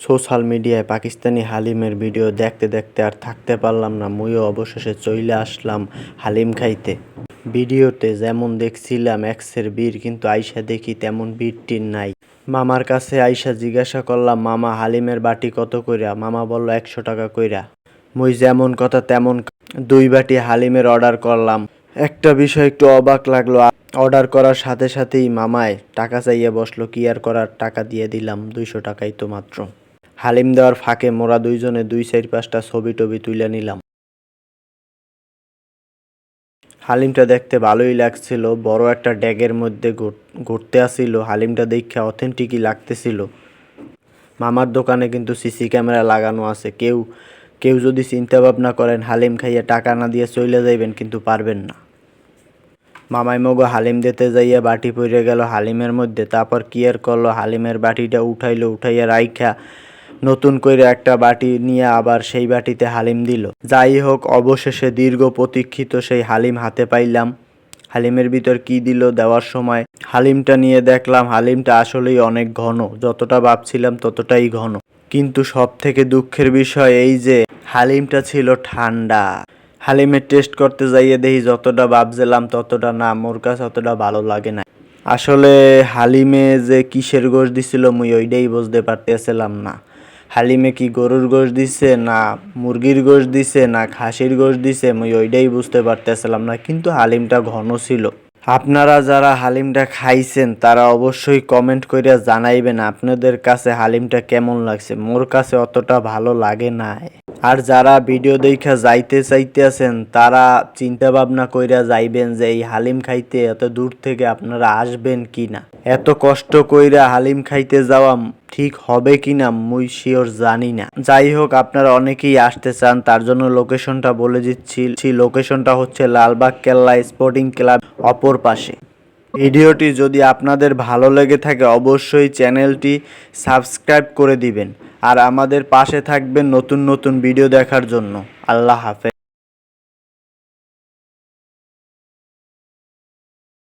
Social মিডিয়ায় Pakistani হালিমের video দেখতে দেখতে আর থাকতে পারলাম না। মুইও অবশেষে চইলে আসলাম হালিম খাইতে। ভিডিওতে যেমন দেখছিলাম এক্সের বীর, কিন্তু আইসা দেখি তেমন বীরটির নাই। মামার কাছে আইসা জিজ্ঞাসা করলাম, মামা, হালিমের বাটি কত কইরা? মামা বলল, একশো টাকা কইরা। মুই যেমন কথা তেমন দুই বাটি হালিমের অর্ডার করলাম। একটা বিষয় একটু অবাক লাগল, অর্ডার করার সাথে সাথেই মামায় টাকা চাইয়ে বসল, কি আর করার? টাকা দিয়ে দিলাম, দুইশো টাকাই তো মাত্র। হালিম দেওয়ার ফাঁকে মোরা দুইজনে দুই চার পাঁচটা ছবি টবি তুলে নিলাম। হালিমটা দেখতে ভালোই লাগছিল, বড় একটা ড্যাগের মধ্যে ঘুর- ঘুরতে আসিল, হালিমটা দেখে অথেন্টিকই লাগতেছিল। মামার দোকানে কিন্তু সিসি ক্যামেরা লাগানো আছে, কেউ কেউ যদি চিন্তা ভাবনা করেন হালিম খাইয়ে টাকা না দিয়ে চলে যাইবেন কিন্তু পারবেন না। মামাই মগো হালিম দিতে যাইয়া বাটি পড়ে গেল হালিমের মধ্যে, তারপর কি আর করল, হালিমের বাটিটা উঠাইলো, উঠাইয়া রাইখা নতুন করে একটা বাটি নিয়ে আবার সেই বাটিতে হালিম দিল। যাই হোক, অবশেষে দীর্ঘ প্রতীক্ষিত সেই হালিম হাতে পাইলাম। হালিমের ভিতর কি দিল দেওয়ার সময়? হালিমটা নিয়ে দেখলাম হালিমটা আসলেই অনেক ঘন। যতটা ভাবছিলাম ততটাই ঘন। কিন্তু সব থেকে দুঃখের বিষয় এই যে, হালিমটা ছিল ঠান্ডা। হালিমের টেস্ট করতে যাইয়ে দেখি যতটা ভাবছিলাম ততটা না, মোর কাছে অতটা ভালো লাগে না আসলে হালিমে যে কিসের গোশ দিছিল মুই ওইটাই বুঝতে পারতেছিলাম না। হালিমে কি গরুর গোশ দিছে, না মুরগির গোশ দিছে, না খাসির গোশ দিছে, মুই ওইটাই বুঝতে পারতেছিলাম না, কিন্তু হালিমটা ঘন ছিল। আপনারা যারা হালিমটা খাইছেন, তারা অবশ্যই কমেন্ট করে জানাইবেন আপনাদের কাছে হালিমটা কেমন লাগছে, মোর কাছে অতটা ভালো লাগে নাই। আর যারা ভিডিও দেখা যাইতে চাইতে আছেন, তারা চিন্তা ভাবনা কইরা যাইবেন যে এই হালিম খাইতে এত দূর থেকে আপনারা আসবেন কি না এত কষ্ট কইরা হালিম খাইতে যাওয়া ঠিক হবে কি না মুই শিওর জানি না। যাই হোক, আপনারা অনেকেই আসতে চান, তার জন্য লোকেশনটা বলে দিচ্ছি। লোকেশনটা হচ্ছে লালবাগ কেল্লা স্পোর্টিং ক্লাব অপর পাশে। ভিডিওটি যদি আপনাদের ভালো লেগে থাকে, অবশ্যই চ্যানেলটি সাবস্ক্রাইব করে দিবেন। আর আমাদের পাশে থাকবেন নতুন নতুন ভিডিও দেখার জন্য। আল্লাহ হাফেজ।